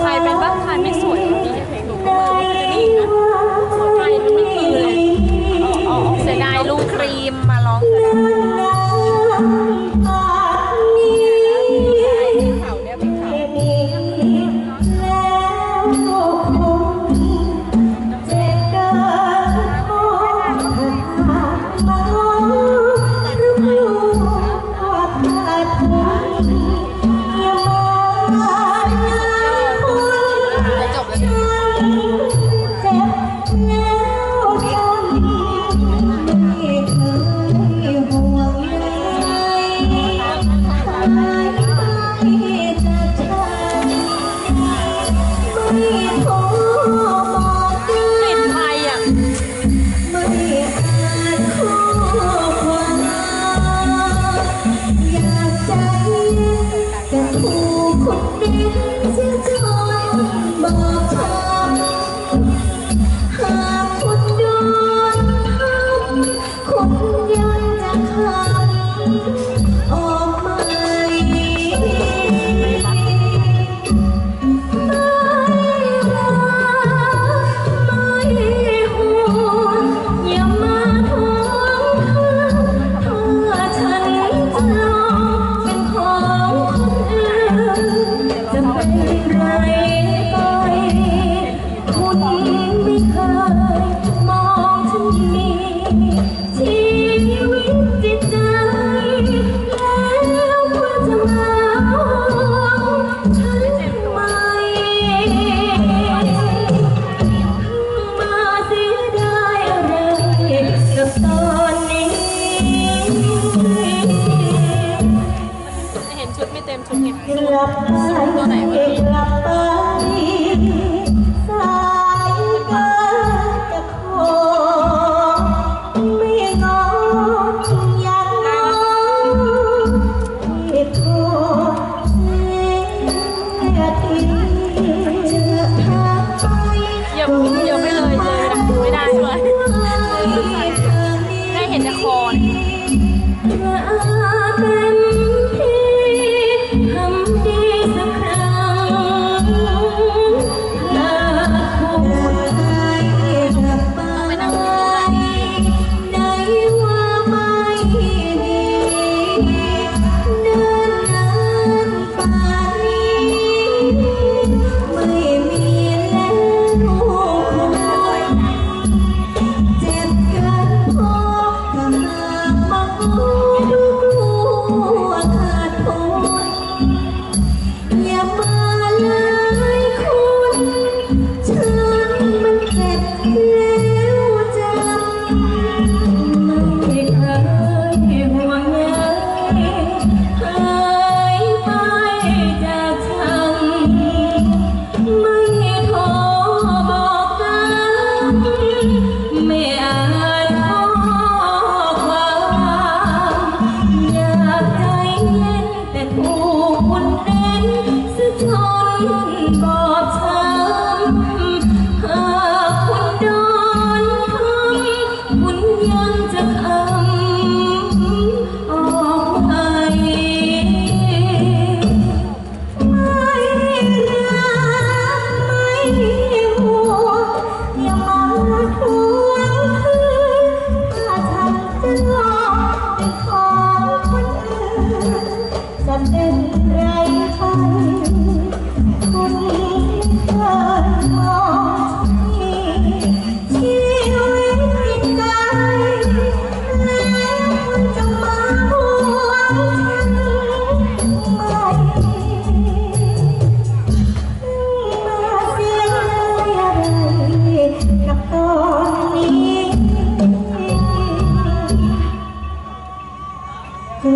ใครเป็นบ้างไครไม่ส không đến giữa trời bờ thang เกือบสายเอกลั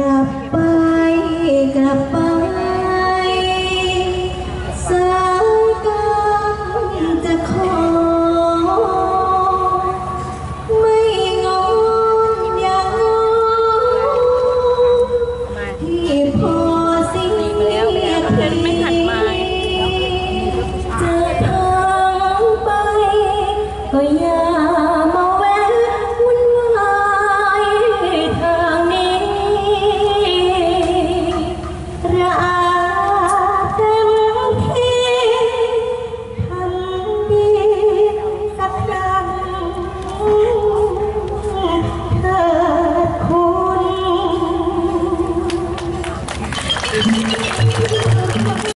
ลับไปกลับไป